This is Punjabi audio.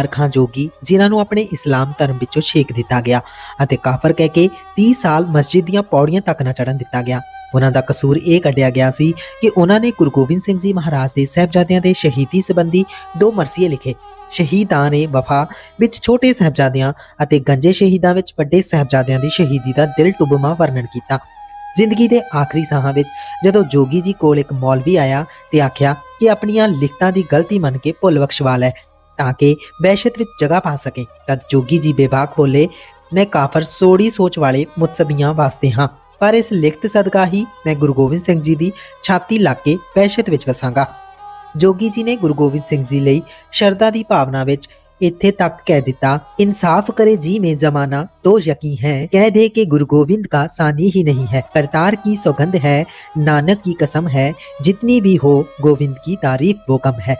ਅਰਖਾਂ ਜੋਗੀ, ਜਿਨ੍ਹਾਂ ਨੂੰ ਆਪਣੇ ਇਸਲਾਮ ਧਰਮ ਵਿੱਚੋਂ ਛੇਕ ਦਿੱਤਾ ਗਿਆ ਅਤੇ ਕਾਫਰ ਕਹਿ ਕੇ 30 ਸਾਲ ਮਸਜਿਦ ਦੀਆਂ ਪੌੜੀਆਂ ਤੱਕ ਨਾ ਚੜਨ ਦਿੱਤਾ ਗਿਆ। ਉਹਨਾਂ ਦਾ ਕਸੂਰ ਇਹ ਕੱਢਿਆ ਗਿਆ ਸੀ ਕਿ ਉਹਨਾਂ ਨੇ ਗੁਰੂ ਗੋਬਿੰਦ ਸਿੰਘ ਜੀ ਮਹਾਰਾਜ ਦੇ ਸਹਿਬਜ਼ਾਦਿਆਂ ਦੇ ਸ਼ਹੀਦੀ ਸੰਬੰਧੀ ਦੋ ਮਰਸੀਏ ਲਿਖੇ। ਸ਼ਹੀਦਾਂ ਨੇ ਵਫਾ ਵਿੱਚ ਛੋਟੇ ਸਹਿਬਜ਼ਾਦਿਆਂ ਅਤੇ ਗੰਜੇ ਸ਼ਹੀਦਾਂ ਵਿੱਚ ਵੱਡੇ ਸਹਿਬਜ਼ਾਦਿਆਂ ਦੀ ਸ਼ਹੀਦੀ ਦਾ ਦਿਲ ਟੁੱਬਮਾ ਵਰਣਨ ਕੀਤਾ। ਜ਼ਿੰਦਗੀ ਦੇ ਆਖਰੀ ਸਾਹਾਂ ਵਿੱਚ ਜਦੋਂ ਜੋਗੀ ਜੀ ਕੋਲ ਇੱਕ ਮੌਲਵੀ ਆਇਆ ਤੇ ਆਖਿਆ ਕਿ ਆਪਣੀਆਂ ਲਿਖਤਾਂ ਦੀ ਗਲਤੀ ਮੰਨ ਕੇ ਭੁੱਲ ਬਖਸ਼ਵਾ ਲੈ। ਤਾਂ ਕਿ ਬਹਿਸ਼ਤ ਵਿੱਚ ਜਗ੍ਹਾ ਪਾ ਸਕੇ। ਤਦ ਜੋਗੀ ਜੀ ਬੇਬਾਕ ਬੋਲੇ, ਮੈਂ ਕਾਫਰ ਸੋੜੀ ਸੋਚ ਵਾਲੇ ਮੁਤਸਬੀਆਂ ਵਾਸਤੇ ਹਾਂ, ਪਰ ਇਸ ਲਿਖਤ ਸਦਕਾ ਹੀ ਮੈਂ ਗੁਰੂ ਗੋਬਿੰਦ ਸਿੰਘ ਜੀ ਦੀ ਛਾਤੀ ਲਾ ਕੇ ਬਹਿਸ਼ਤ ਵਿੱਚ ਵਸਾਂਗਾ। ਜੋਗੀ ਜੀ ਨੇ ਗੁਰੂ ਗੋਬਿੰਦ ਸਿੰਘ ਜੀ ਲਈ ਸ਼ਰਧਾ ਦੀ ਭਾਵਨਾ ਵਿੱਚ ਇੱਥੇ ਤੱਕ ਕਹਿ ਦਿੱਤਾ, ਇਨਸਾਫ ਕਰੇ ਜੀ ਮੇ ਜ਼ਮਾਨਾ, ਤੋ ਯਕੀ ਹੈ, ਕਹਿ ਦੇ ਕਿ ਗੁਰੂ ਗੋਬਿੰਦ ਕਾ ਸਾਨੀ ਹੀ ਨਹੀਂ ਹੈ। ਕਰਤਾਰ ਕੀ ਸੁਗੰਧ ਹੈ, ਨਾਨਕ ਕੀ ਕਸਮ ਹੈ, ਜਿਤਨੀ ਵੀ ਹੋ ਗੋਬਿੰਦ ਕੀ ਤਾਰੀਫ ਉਹ ਕਮ ਹੈ।